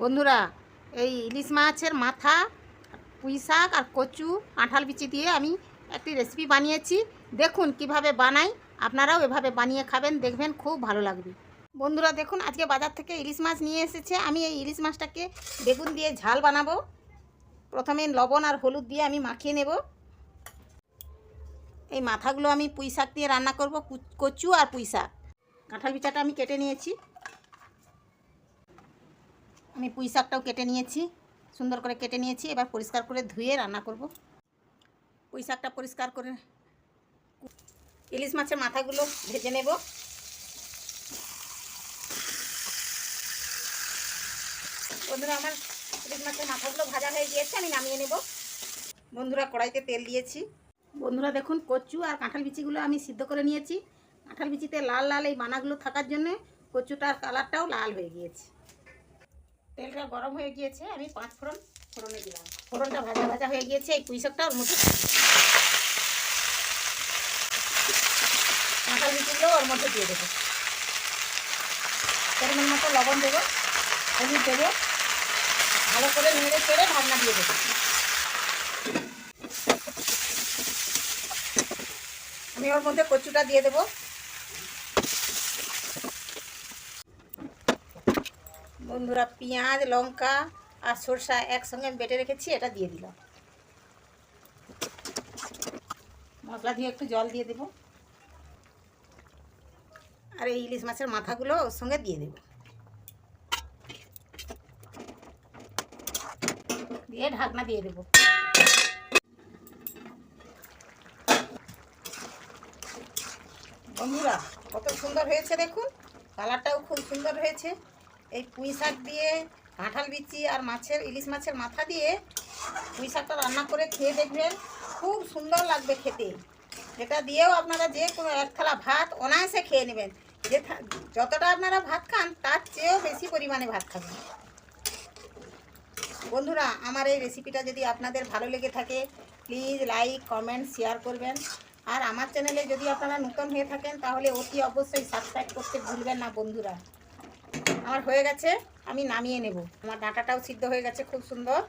বন্ধুরা, এই ইলিশ মাছের মাথা, পুঁই শাক আর কচু কাঁঠাল বিচি দিয়ে আমি একটি রেসিপি বানিয়েছি। দেখুন কীভাবে বানাই, আপনারাও এভাবে বানিয়ে খাবেন, দেখবেন খুব ভালো লাগবে। বন্ধুরা, দেখুন আজকে বাজার থেকে ইলিশ মাছ নিয়ে এসেছে। আমি এই ইলিশ মাছটাকে বেগুন দিয়ে ঝাল বানাবো। প্রথমে লবণ আর হলুদ দিয়ে আমি মাখিয়ে নেব। এই মাথাগুলো আমি পুঁই শাক দিয়ে রান্না করব কচু আর পুঁই শাক। কাঁঠাল বিচাটা আমি কেটে নিয়েছি। আমি পুঁই শাকটাও কেটে নিয়েছি, সুন্দর করে কেটে নিয়েছি, এবার পরিষ্কার করে ধুয়ে রান্না করব। পুঁই শাকটা পরিষ্কার করে ইলিশ মাছের মাথাগুলো ভেজে নেব। বন্ধুরা, আমার ইলিশ মাছের মাথাগুলো ভাজা হয়ে গিয়েছে, আমি নামিয়ে নেব। বন্ধুরা, কড়াইতে তেল দিয়েছি। বন্ধুরা, দেখুন, কচু আর কাঁঠাল বিচিগুলো আমি সিদ্ধ করে নিয়েছি। কাঁঠাল বিচিতে লাল লাল এই বানাগুলো থাকার জন্য কচুটার কালারটাও লাল হয়ে গিয়েছে। তেলটা গরম হয়ে গিয়েছে, আমি পাঁচ ফোড়ন ফোড়নে দিলাম। ফোড়নটা ভাজা ভাজা হয়ে গিয়েছে, এই পুঁই শাকটা ওর মধ্যে কাঁঠাল বিচিগুলো ওর মধ্যে দিয়ে দেবো। পরিমাণ মতো লবণ দেবো, হলুদ দেবো, ভালো করে নেড়ে চেড়ে ঢাকনা দিয়ে দেবো। আমি ওর মধ্যে কচুটা দিয়ে দেবো। বন্ধুরা পেঁয়াজ, লঙ্কা আর সরষা একসঙ্গে বেটে রেখেছি, এটা দিয়ে দিলাম। মশলা দিয়ে একটু জল দিয়ে দেব। আর এই ইলিশ মাছের মাথাগুলো ওর সঙ্গে দিয়ে দেব। দিয়ে ঢাকনা দিয়ে দেবো। বন্ধুরা, কত সুন্দর হয়েছে দেখুন। কালারটাও খুব সুন্দর হয়েছে। এই পুঁই শাক দিয়ে কাঁঠাল বিচি আর মাছের, ইলিশ মাছের মাথা দিয়ে পুঁই শাকটা রান্না করে খেয়ে দেখবেন খুব সুন্দর লাগবে খেতে। যেটা দিয়েও আপনারা যে কোনো এক থালা ভাত অনায়াসে খেয়ে নেবেন। যে যতটা আপনারা ভাত খান, তার চেয়েও বেশি পরিমাণে ভাত খাবেন। বন্ধুরা, আমার এই রেসিপিটা যদি আপনাদের ভালো লেগে থাকে প্লিজ লাইক কমেন্ট শেয়ার করবেন। আর আমার চ্যানেলে যদি আপনারা নতুন হয়ে থাকেন, তাহলে অতি অবশ্যই সাবস্ক্রাইব করতে ভুলবেন না, বন্ধুরা। আমার হয়ে গেছে, আমি নামিয়ে নেব। আমার ডাঁটাটাও সিদ্ধ হয়ে গেছে খুব সুন্দর।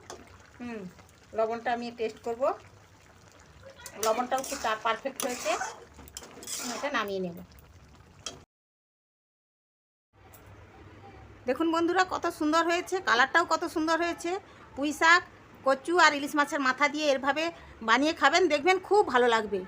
হুম, লবণটা আমি টেস্ট করব। লবণটাও খুব পারফেক্ট হয়েছে। এটা নামিয়ে নেব। দেখুন বন্ধুরা, কত সুন্দর হয়েছে। কালারটাও কত সুন্দর হয়েছে। পুঁই শাক, কচু আর ইলিশ মাছের মাথা দিয়ে এরভাবে বানিয়ে খাবেন, দেখবেন খুব ভালো লাগবে।